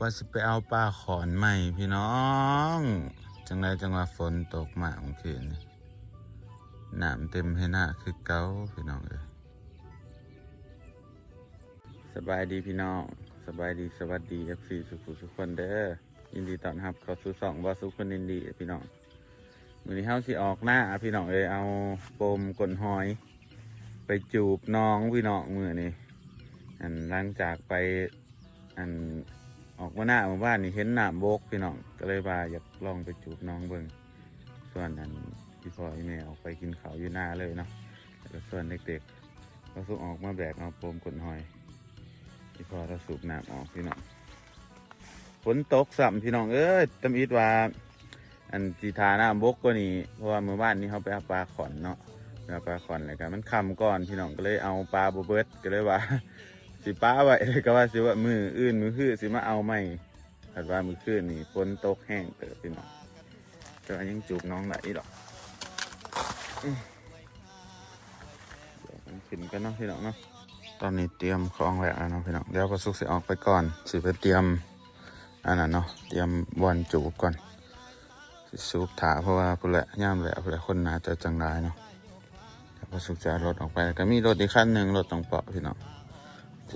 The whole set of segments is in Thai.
ว่าสิไปเอาปลาขอนใหม่พี่น้อง จังไรจังว่าฝนตกมาเมื่อคืนนี่น้ำเต็มให้หน้าคือเกาพี่น้องเอ้ยสบายดีพี่น้อง สบายดีสวัสดีเอฟซีสุขุสุขคนเด้อยินดีต้อนรับเข้าสู่สองบอสุขคนยินดีพี่น้องมือนี้เฮาสิออกหน้าพี่น้องเอ้ยเอาปมกลนหอย ไปจูบน้องพี่น้องมือนี้อันหลังจากไปอัน ออกมาหน้าหมู่บ้านนี่เห็นหน้าโบกพี่น้องก็เลยว่าอยากลองไปจูบน้องเบิ่งส่วนอันพี่พ่อพี่แม่ออกไปกินข้าวอยู่หน้าเลยเนาะแล้วก็ส่วนเด็กๆก็สุกออกมาแบกเอาโปมกลนหอยพี่พ่อเราสูบน้ำออกพี่น้องฝนตกสัมพี่น้องเอ้ยตำอิดว่า อันจีทาหน้าบกก็นี่เพราะว่าเมื่อวานนี้เขาไปเอาปลาขอนเนาะปลาปลาขอนอะไรกันมันคำก่อนพี่น้องก็เลยเอาปลาบเบิร์ดก็เลยว่า สิป้าไว้เลยก็ว่าสิว่ามืออื่นมือคือสิมาเอาไม่ถัดว่ามือคืนนี่ฝนตกแห้งเติบพี่น้องก็ยังจูบน้องไหลหรอกเดี๋ยวมันขึ้นกันเนาะพี่น้องเนาะตอนนี้เตรียมของแล้วเนาะพี่น้องเดี๋ยวก็สุกสิออกไปก่อนสิไปเตรียมอันนั้นเนาะเตรียมบอลจูบก่อนสิสูบถาเพราะว่าผู้นแหละย่ามแหละผู้นละคนหนาจะจังไรเนาะแล้วก็สุกจะรถออกไปก็มีรถอีกคันหนึ่งรถต้องเปาะพี่น้อง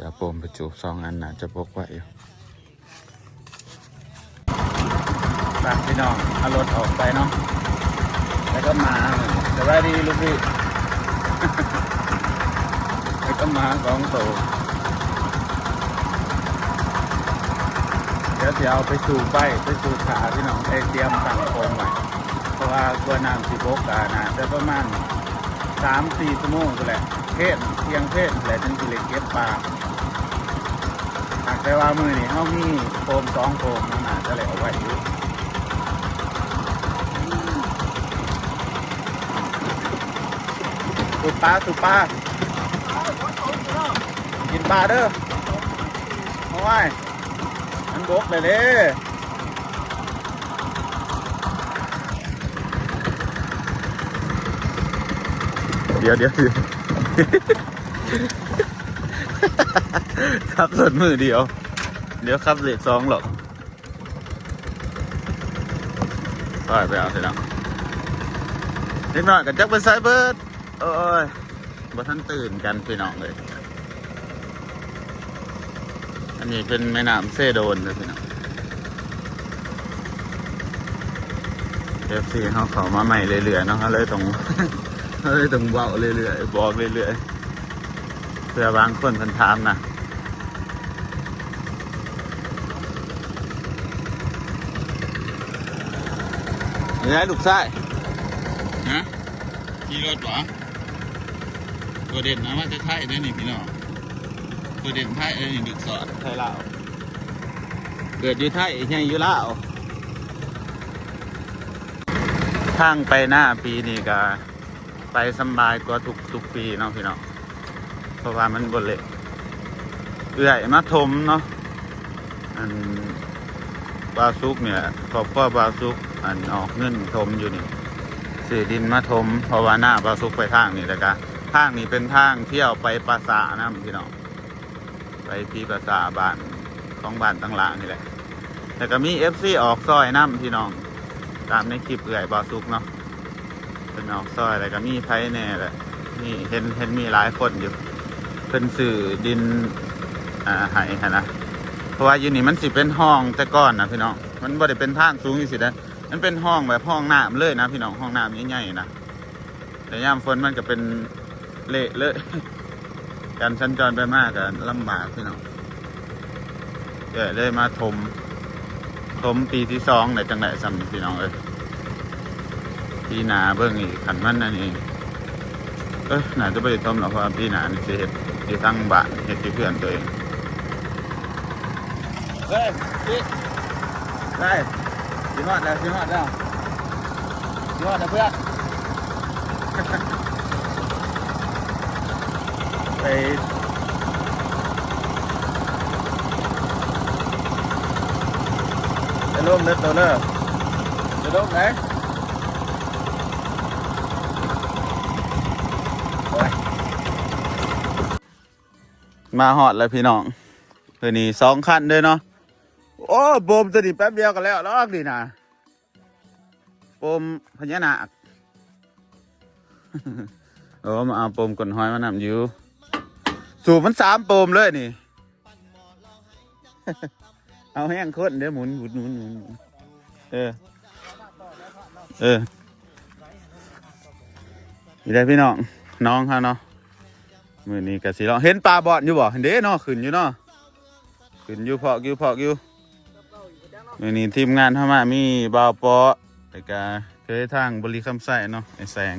จะเอาปมไปจูบสองอันน่าจะพกไว้อยู่ไปพี่น้องเอารถออกไปเนาะแล้วก็มาสวัสดีลูกพี่แล้วก็มาสองตัวเดี๋ยวจะเอาไปสู่ไปไปสู่ขาพี่น้องไอเตรียมตั้งโปมไว้เพราะว่าตัวน้ำสีบกอะน่าจะประมาณสามสี่ชั่วโมงก็แหละเพศเพียงเพศแหละจึงสิเลยเก็บปลาหาก แต่ว่ามือนี่เขามีโฟมสองโฟมนั่นน่ะจะเลยเอาไว้อยู่สุปลาสุปลากินปลาเด้อเพราะว่ามันบกเลยเด้เดี๋ยวเดี๋ยวเดี๋ยวขับรถมือเดียว เดี๋ยวขับเลขสองหรอกไปไปเอาเสร็จแล้วเล็กน้อยกันจักเป็นไซเบิร์ดโอ้ยบ่ท่านตื่นกันพี่น้องเลย อันนี้เป็นแม่น้ำเซโดนเลยพี่น้องเอฟซีเขาเขามาใหม่เรื่อยๆเนาะเขาเลยตรงเฮ้ยต้องเบาเรื่อยๆบอกเรื่อยๆเพื่อบางคนเพิ่นถามนะ ยังไงลูกชายฮะขี่รถหรอตัวเด่นนะว่าจะไทยได้นี่พี่น้องตัวเด่นไทยได้นี่ดึกสอดไทยลาวเกิดอยู่ไทยยังอยู่ลาวทางไปหน้าปีนี้ก็ไปสำบายกว่าทุกทุกปีเนาะพี่น้องเพราะว่ามันบนเละเอื่อยมาทมเนาะอันบาวซุกเนี่ยครอบครัวบาวซุก อันออกเงินทมอยู่นี่สื่อดินมาทมเพราะว่าหน้าบาซุกไปทางนี่แล้วก็ทางนี้เป็นทางเที่ยวไปปราสาทนะพี่น้องไปที่ปราสาทบ้านของบ้านตั้งหลางนี่แหละแล้วก็มีเอฟซีออกซอยน้ำพี่น้อง ตามในคลิปเอื่อยบาซุกเนาะเป็นออกซอยอะไรก็มีไผแน่แหละนี่เห็นเห็นมีหลายคนอยู่เป็นสื่อดินอ่าหายนะเพราะว่าอยู่นี่มันสิเป็นห้องแต่ก่อนนะพี่น้องมันบ่ได้เป็นทางสูงอยู่สินะ มันเป็นห้องแบบห้องน้ำเลยนะพี่น้องห้องน้ำใหญ่ๆนะแต่ยามฝนมันก็เป็นเละเลยการสัญจรไปมากก็ลำบากพี่น้องเดี๋ยวเลยมาถมถมปีที่สองในจังไหนซ้ำพี่น้องเอ้ยปีหนาเบิ่งอีกขันมันนั่นเองเอ้ยน่าจะไปทมหรอกเพราะว่าปีหนานี่สิเห็ดที่ทั้งบ้านเห็ดที่เพื่อนตัวเองเฮ้ยพี่ได้ สิฮอดแล้วสิฮอดแล้วสิฮอดแล้วเพื่อนไปจะร่วมเลือดตัวเนอะจะร่วมไหนมาหอดแล้วพี่น้องเพื่อนี่สองคันเด้วยเนาะ โอ้โบมตัวนี้แป๊บเดียวกันแล้วลอกดีนะโปมพญานาคโอ้มาเอาโปมกลนห้อยมานำอยู่ สูบมันสามโปมเลยนี่ เอาแห้งข้นเดี๋ยวหมุนหมุนหมุนหมุนเออ เออนี่ได้พี่น้อง น้องเขาเนาะมือนี้กะสิลองเห็นปลาบอดอยู่บ่เห็นเด้เนาะขึ้นอยู่เนาะขึ้นอยู่พอกอยู่พอกอ ยู่มือนี้ทีมงานเข้ามามีบ่าวปอแต่กะเคยทางบริคำใส่เนาะไอแสง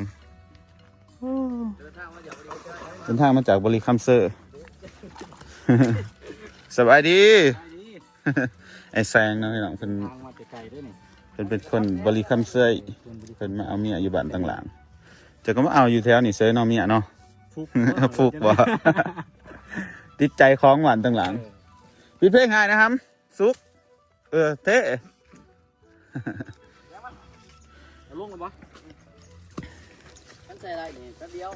เป็นทางมาจากบริคำเซอร์สบายดีไอแซงเนาะพี่น้องเพิ่นทางมาแต่ไกลด้วยนี่เพิ่นเป็นคนบริคำเซยเพิ่นมาเอาเมียอยู่บ้านต่างหลังจะก็มาเอาอยู่แถวนี่เซยเนาะเมียเนาะฟุกฟุกบ่ติดใจคล้องหวานต่างหลังพี่เพลงไงนะครับสุก เออเท่เอาลงกันปะมันใส่อะไรนี่แป๊บเดียว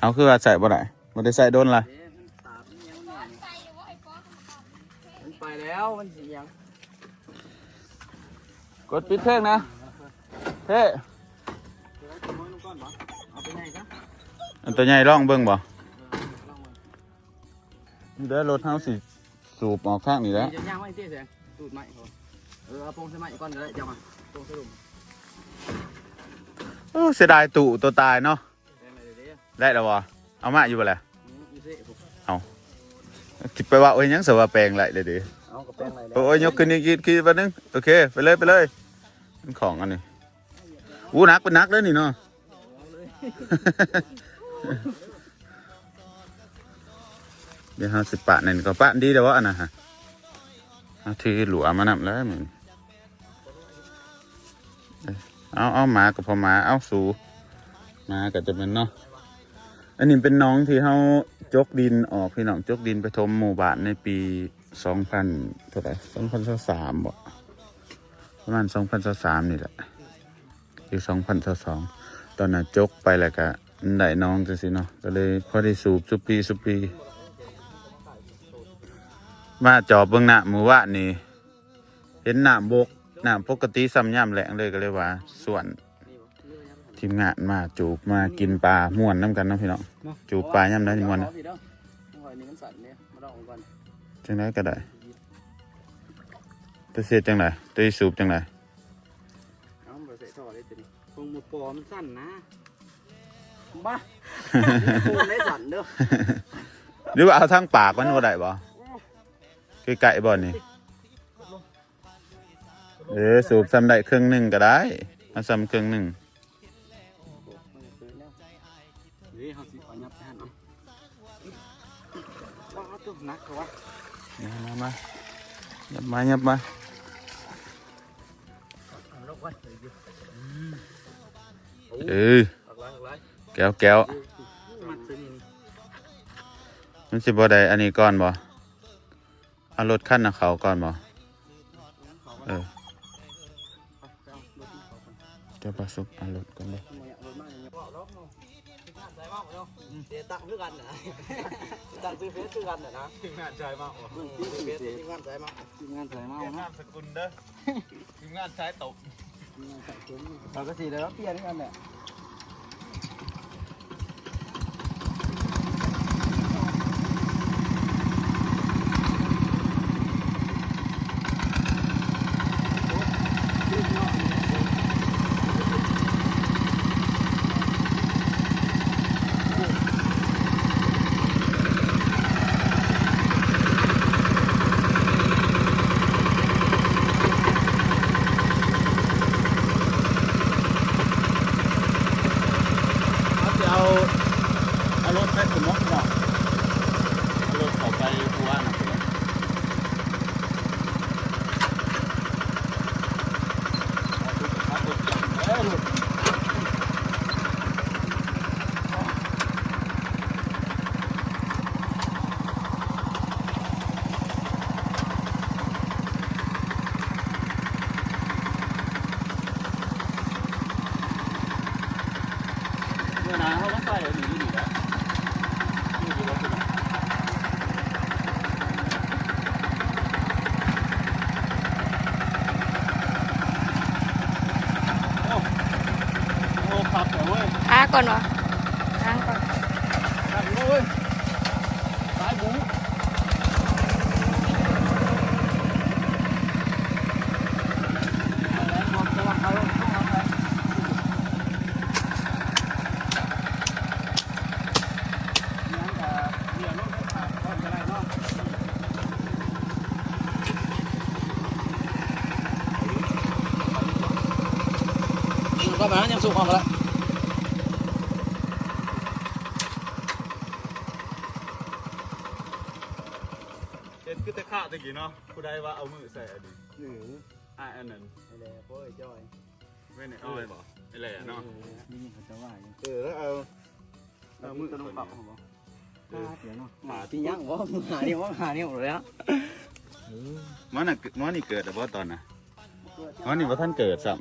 เอาคือว่าใส่บ่ได้บ่ได้ใส่โดนละเดี๋ยวมันตามมันยังแน่นี่มันไปแล้วมันเสียงกดปิดเพลงนะเท่เดี๋ยวเอามือลงก่อนปะเอาไปไหนกันอันตัวใหญ่ร่องเบิ่งบ่ลองมาเดี๋ยวรถเฮาสิสูบออกข้างนี่แหล้วจะย่างไว้เตี้ยแสง ตูดไม้เขาเออเอาโปรงใส่ไม้ก่อนก็ได้เจ้ามาโปรงใส่ลุมโอ้เสียดายตู่ตัวตายเนาะแสงอะไรเดี๋ยวได้แล้วบ่เอามาอยู่บ่แหละอืมอีเซ่ผมคิดไปว่าโอ้ยยังสว่าแปลงไรเลยดิเอากับแป้งอะไรแล้วโอ้ยยกขึ้นอีกคิดไปนึงโอเคไปเลยไปเลยมันของอันนี้อู้นักเป็นนักเลยนี่เนาะ เดี๋ยวเราสิปะนี่ก็ปะดีเดี๋ยวว่าอันนะฮะ เอาทีหลัวมานำแล้วมึงเอาเอาหมากับพอหมาเอาสูหมาก็จะเป็นเนาะอันนี้เป็นน้องที่เขาจกดินออกพี่น้องจกดินไปทมหมู่บ้านในปีสองพันเท่าไหร่สองพันสามบ่ประมาณสองพันสามนี่แหละปีสองพันสองตอนนั้นจกไปแล้วก็ได้น้องจังสิเนาะก็เลยพอได้สูบสุปีสุปี มาจอบเบื้องหน้าหมู่ว่านนี่ เห็นน้ำบกน้ำปกติซ้ำย่ำแหลงเลยก็เลยว่า ส่วนนี่บ่นี่บ่ยังทีมงานมาจูบมากินปลาม่วนน้ำกันเนาะพี่น้องเนาะจูบปลาย่ำได้ม่วนเอานะสิเด้อเอาไว้นี่มันสั่นเนี่ยมาลองก่อนจังไรก็ได้ตัวเสียจังไรตัวสูบจังไรเอามาใส่ท่อเลยตัวนี้คงมือปอมันสั้นนะบ้าโคนได้สั่นเด้อหรือว่าเอาทั้งปากมันก็ได้บ่ ใกล้ๆบ่อนี่เออสูบซ้ำได้ครึ่งหนึ่งก็ได้มาซ้ำครึ่งหนึ่งนี่เขาสิเอายับแทนเนาะว้าวตัวนักเขาวะมามายับมายับมาเอาลงไว้เดี๋ยวอยู่เออออกไลน์ออกไลน์แก้วแก้วมันซื้อนี่มันสิบ่ได้อันนี้ก่อนบ่ เอารถขั้นนะเขาก่อนบ่เขาเออเอารถที่เขาก่อนเจะประสบเอารถก่อนบ่ทำไมเอารถมาอย่างเงี้ยบอกแล้วเนาะทีมงานใจมากเนาะเสียตังค์คือกันนะตังค์ซื้อเฟซคือกันนะนะทีมงานใจมากทีมเฟซทีมงานใจมากทีมงานใจมากนามนะสกุลเด้อทีมงานใช้ตกทีมงานใจคุ้มเราก็สีเลยว่าเปลี่ยนกันแหล เอาเอารถไปสมมติเนาะ วรถไปผ่านก่อนก็ได้เนาะ ก็มายังสูงออกแล้ว เห็น คือตะขาตะกี้เนาะผู้ใดว่าเอามือใส่อดีหนึ่งอ่าอันนั้นนี่แหละโอ้ยจอยไม่เนี่ยเอาเลยบ่ไม่แหละเนาะนี่เขาจะว่าอย่างเออแล้วเอาเอามือต้องปรับของบ่เดี๋ยวเนาะหมาที่ยังบ่หานี่ว่าหานี่หมดแล้วมันน่ะมันนี่เกิดแต่ว่าตอนน่ะมันนี่ว่าท่านเกิดซ้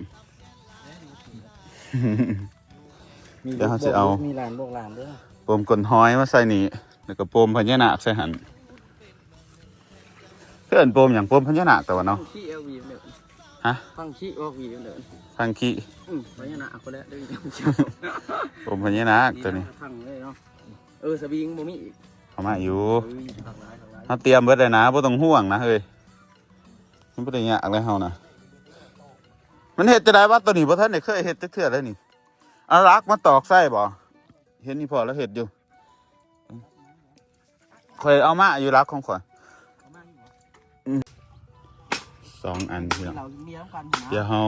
เดี๋ยวเขาสิเอามีลานโบกลานด้วยำปมกลนห้อยมาใส่นี่แล้วก็ปมพญานาคใส่หัน เพื่อนปมอย่างปมพญานาคแต่ว่าเนาะ ขี้เอลวีเด้อฮะ ฟังขี้เอลวีเด้อทางขี้อืมไปยังหนาคนแล้วเด้อปมพญานาคตัวนี้พังเลยเนาะ เออสวิงบ่มีอีกเขามาอยู่เอ้ยพังหลายพังหลายเขาเตรียมเบิดเลยนะบ่ต้องห่วงนะเฮ้ยมันบ่ได้ยากเลยเฮานะมันเฮ็ดจะได้ว่าตัวนี้บ่ทันได้เคยเฮ็ดจักเทื่อเลยนี่เอารักมาตอกไส้บ่เห็นนี่พอแล้วเฮ็ดอยู่เคยเอามาอยู่รักของข่อยเอามาอยู่บ่ สองอันพี่น้องเรามีน้ำกันนะเดี๋ยวเฮา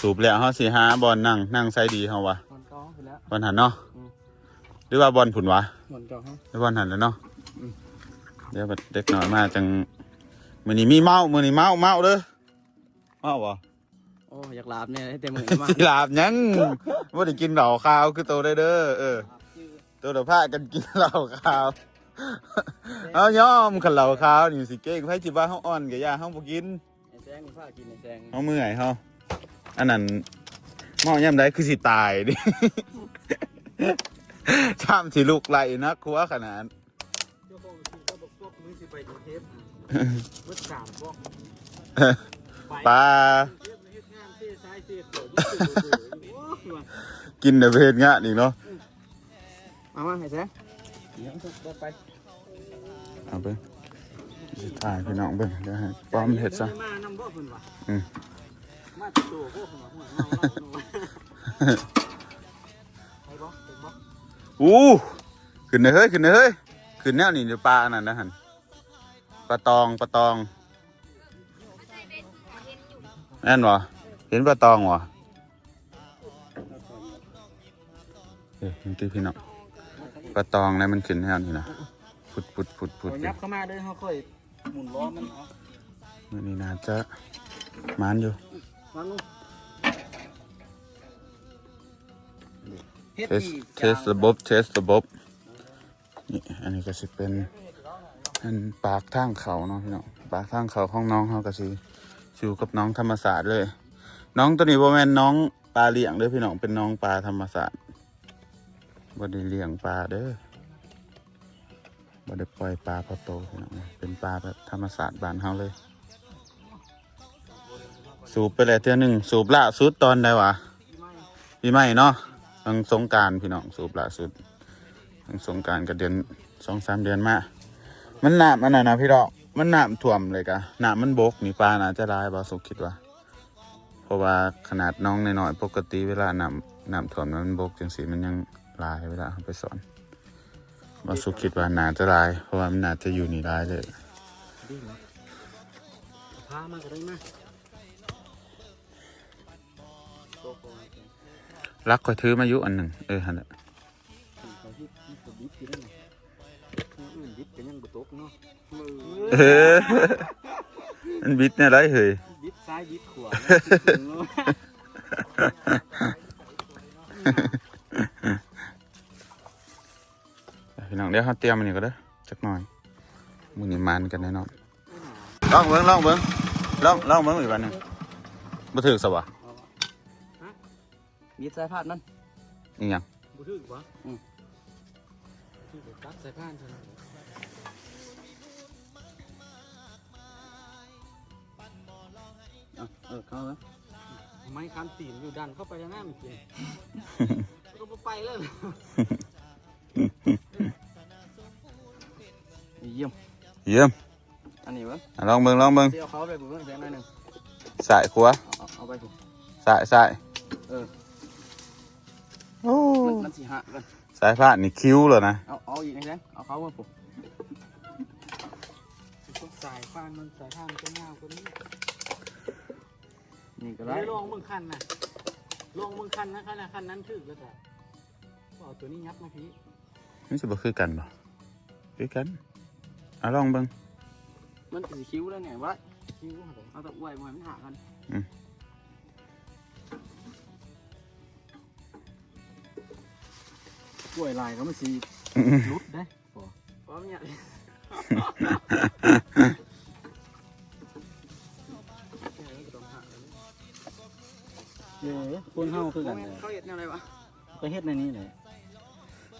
สูบแล้วเฮาสิหาบอลนั่งนั่งใส่ดีเฮาวะมันก็ไปแล้ว บอลหันเนาะอืม หรือว่าบอลผุนวะมันก็ฮะ หรือบอลหันแล้วเนาะอืม เดี๋ยวบัดเด็กน้อยมาจังมื้อนี้มีเมามื้อนี้เมาเมาเด้อเมาบ่ โอ้อยากลาบเนี่ยได้เต็มมือมากสิลาบหยังบ่ได้กินเหล้าขาวคือโตได้เด้อเออโตเดี๋ยวพากันกินเหล้าขาว เอายอมคันเหล้าขาวนี่สิเก่งไผสิว่าเฮาอ่อนก็อย่าเฮาบ่กินไอ้แซงนี่พากินไอ้แซงเฮาเมื่อยเฮาอันนั้นเมายามใดคือสิตายดิชามสิลุกไหลนักหัวขนาดเจ้าของสิก็บอกพวกมึงสิไปดูเทปมึงสามพวกปลาเทปเฮ็ดงานเสียซ้ายเสียขวายิ่งตื่นตื่นโอ้ยว่ะกินแต่เพศงะนี่เนาะเอามาไอ้แซง เดี๋ยวก็ไปเอาไปสิถ่ายพี่น้องเบิ่งเดี๋ยวให้ป้อมเฮ็ดซะมานำบ่เพิ่นว่ะอืมมาติดตัวพวกเพิ่นว่ะหัวเมาเมาไปบ่ถึงบ่อู้ขึ้นเลยเฮ้ยขึ้นเลยเฮ้ยขึ้นแนวนี่เดี๋ยวปลาอันนั้นนะหันปลาตองปลาตองแน่นวะเห็นปลาตองวะเอ้ยนี่พี่น้อง ปลาตองแล้วมันขึ้นแนวนี่นะพุดพุดพุดพุดเอายับเข้ามาเด้อเฮาค่อยหมุนล้อมันเอามันนี่น่าจะมานอยู่วางลงเฮ็ดเทสอีกเทสระบบเทสระบบนี่อันนี้ก็สิเป็นอันปากทางเขาเนาะพี่น้องปากทางเขาของน้องเขาก็สิอยู่กับน้องธรรมศาสตร์เลย น้องตัวนี้บ่แม่นน้องปลาเลี้ยงเด้อพี่น้องเป็นน้องปลาธรรมศาสตร์ บ่ได้เลี้ยงปลาเด้อบ่ได้ปล่อยปลาพอโตพี่น้องเป็นปลาแบบธรรมศาสตร์บ้านเฮาเลย สูบไปแล้วเทื่อหนึงสูบล่าสุดตอนใดวะปีใหม่เนาะทางสงการพี่น้องสูบล่าสุดทางสงการก็เดือนสองสามเดือนมามันหน้ำมันน่ะนะพี่น้องมันหน้ำท่วมเลยกะน้ำมันบกนี่ปลาน่าจะร้ายบาสุคิดว่าเพราะว่าขนาดน้องน้อยๆปกติเวลาน้ำน้ำท่วมแล้วมันบกจังสีมันยัง ลายเวลาเอาไปสอนบาสุคิดว่าน่าจะลาย เพราะว่ามันน่าจะอยู่นี่ลายเลยดีเนาะพามากได้มาโตโกนรักคอยถือมาอยู่อันหนึ่งเออฮะเนได้ไงอื่ยเออมันบิดเนี่ยไรเฮ้ยดิบซ้ายดิบขวา พี่น้องเดี๋ยวเขาเตรียมมันนี่ก็ได้อจักหน่อยมึงนี่มันกันแน่นอนลองเบิ้งลองเบิ้งลองลองเบิ้งอีกวันหนึ่งบ่ถือสวะมีสายพานมันนี่หยังบ่ถึกวะอืมที่ตัดสายพานเท่านั้นเออเข้าแล้วไม้คันตีนอยู่ดันเข้าไปยังไงมันกินก็บ่ไปเลย เยี่ยมเยี่ยมอันนี้วะอะลองเบิ่งลองเบิ่งเสียเขาไปกูเพิ่งเสียหน่อยหนึงสายขวาเอาเอาไปกูสายสายเออโอ้มันมันสิหักกันสายผ้านี่คิ้วเลยนะเอาเอาอีกนะแซงเอาเขามาปุ๊บสายฟ้านมันสายฟ้านมันก็ยาวกว่านี้นี่ก็ได้ลองมึงคันนะลองมึงคันนะคันนะคันนั้นถึกแล้วแต่เอาตัวนี้ยับมาพี่นี่จะบ่คือกันบ่คือกัน อะลองเบิ่งมันสิคิ้วแล้วเนี่ยไว้คิ้วอะไรเอาตะอวยมันหักกันอืมกล้วยลายก็มันสีรุดได้เพราะเนี่ยเออคนเฮาคือกันเขาเห็ดแนวอะไรวะก็เฮ็ดในนี้แหละ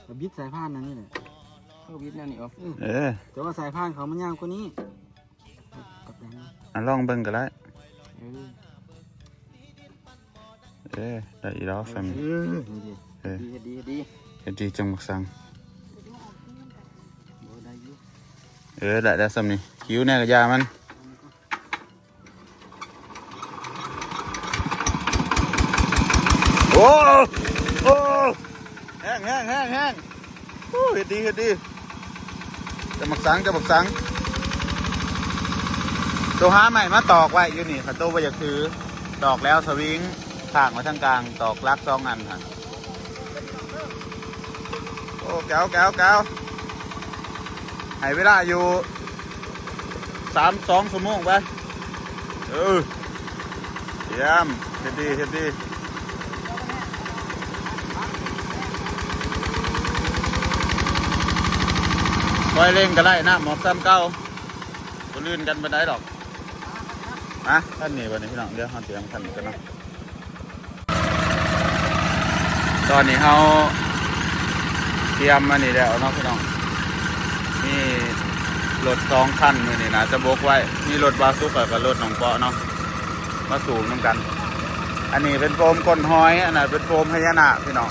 ก็บิดสายพานนั่นนี่แหละ เขาวิทย์แนวนี้เหรอเออแต่ว่าสายพานเขามันยาวกว่านี้กับแดงอะลองเบิ่งก็ได้เออเออได้อีแล้วซัมเออนี่ดิเออดีดีดีเฮ็ดดีจังบักสังโอ้ได้อยู่เออได้แล้วซัมนี่คิ้วแน่ก็ยามันโอ้โอ้แห้งแห้งแห้งแห้งโอ้เฮ็ดดีเฮ็ดดี จะบักสังจะบักสังตัวหาใหม่มาตอกไว้อยู่นี่ขันโตไปอยากถือตอกแล้วสวิงข้างไว้ทางกลาง ตอกลักสองอันค่ะโอ้แก้วแก้วแก้วให้เวลาอยู่สามสองชั่วโมงไปเออเยี่ยมเฮ็ดดีเฮ็ดดี คอยเล่งก็ได้นะหมอบซ้ำเก้าก็ลื่นกันไปได้ดอกมาท่านนี้วันนี้พี่น้องเดี๋ยวเราเตรียมท่านกันเนาะตอนนี้เราเตรียมมานี่แล้วเนาะพี่น้องนี่รถสองคันมือนี่นะจะบกไว้มีรถบาซุกกับรถหนองเปาะเนาะมาสูงน้ำกัน อันนี้เป็นโฟมก้นหอยอันนั้นเป็นโฟมพญานาคพี่น้อง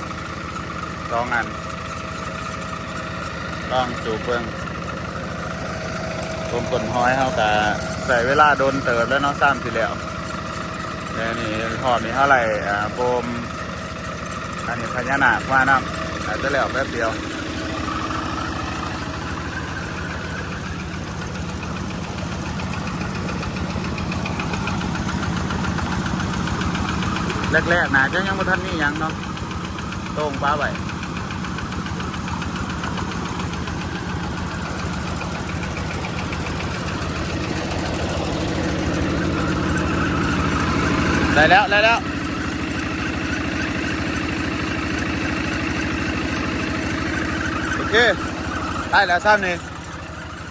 สองอัน ต้องจูบเบิ้งโฟมก้นห้อยเขากะใส่เวลาโดนเติบแล้วเนาะซ้ำทีแล้วแล้วนี่หอบนี่เท่าไหร่อ่าโฟมอันนี้พญานาคว่าน้ำอาจจะแล้วแป๊บเดียวแรกๆนะจะยังบ่ทันมีหยังเนาะโต้งป้าไว้ ได้แล้ว ได้แล้วโอเคได้แล้วซ้ำนี่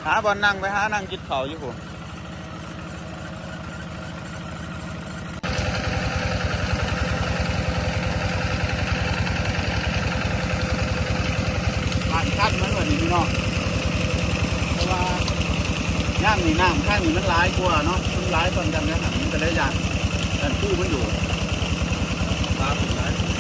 หาบอลนั่งไปหานั่งกินเขาวอยู่ผมบ้านคัดมันวันนี้พี่น้องเพราะว่าย่างนี่น้ำข้างนี่มันร้ายกว่าเนาะมันร้ายตอนกันนะครับมันก็เลยอยาก แต่คู่มันอยู่ตาผมร้น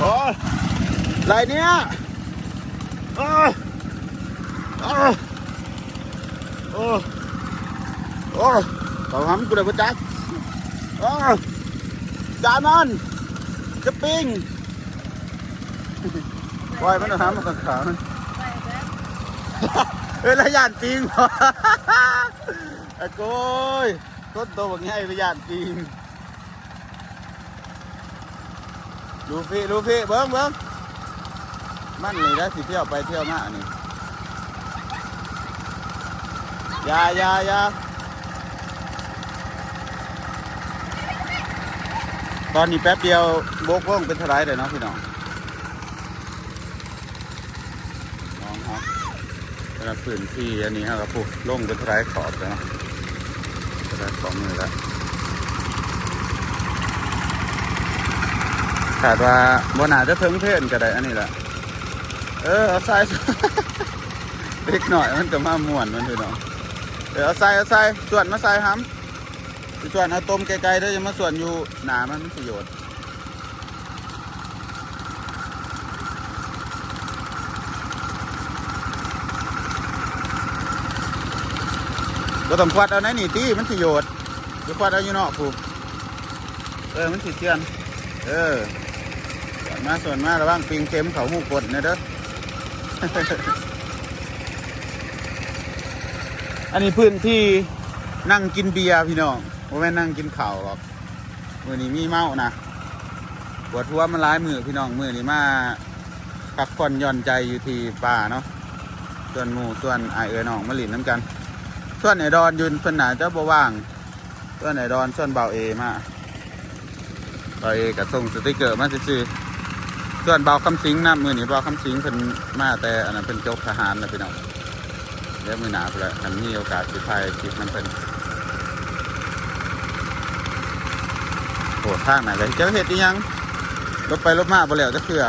โอ้ยไรเนี่ยโอ้ยโอ้ยโอ้ยโอ้ยเขาทำกูได้ประจักโอ้ยจามันจะปิ้งวายมันเอาหามันขามันเฮ้ยระยานปิงเหรอไอ้โก้ยต้นโตแบบนี้ระยานปิง ลูฟี่ลูฟี่เบิ้งเบิ้งมันนี่ได้สิเที่ยวไปเที่ยวมาอันนี้ยายายาตอนนี้แป๊บเดียวโบกว่องเป็นเทลายเลยเนาะพี่น้องน้องครับสำหรับพื้นที่อันนี้ครับปุ๊บลงเป็นท้ายขอบแล้วนะท้ายขอบมือแล้ว ขาดว่าบนหนาจะเทิงเพ่นก็ได้อันนี้แหละเออเอาใส่เล็กหน่อยมันจะมาม่วนมันคือเนาะเออเอาใส่เอาใส่ส่วนมาใส่ห้ำส่วนเอาต้มไกลๆเด้ออย่ามาส่วนอยู่หนามันมันประโยชน์ก็ต้องควัดเอาในนี่ตีมันสิโยดจะควัดเอาอยู่นอกผูเออ มันสิเตือน เออ มาส่วนมากระวังปิงเข็มเขาหมูกดนะเด้อ อันนี้พื้นที่นั่งกินเบียร์พี่น้องโมแม่นนั่งกินข้าวหรอกมือนี้มีเมานะปวดหัวมันร้ายมือพี่น้องมือนี้มาพักผ่อนย่อนใจอยู่ที่ป่าเนาะ ส่วนหมู่ส่วนไอเอ๋ยน้องมาหลินน้ำกัน ส่วนไอดอนยืนเพิ่นหนาจะบ่ว่าง ส่วนไอดอนส่วนเบาเอมาเบาเอกับส่งสติกเกอร์มาซื่อ ส่วนเบาคำสิงนะมือนี้เบาคำสิงเป็นมาแต่อันนั้นเพิ่นจกทหารนะพี่น้องเดี๋ยวมือหนาไปแล้วอันมีโอกาสสิพายคลิปนํเป็นโหทางไหนเลยเจ้าเห็ดยังลบไปลบมาไปแล้วจะเพื่อ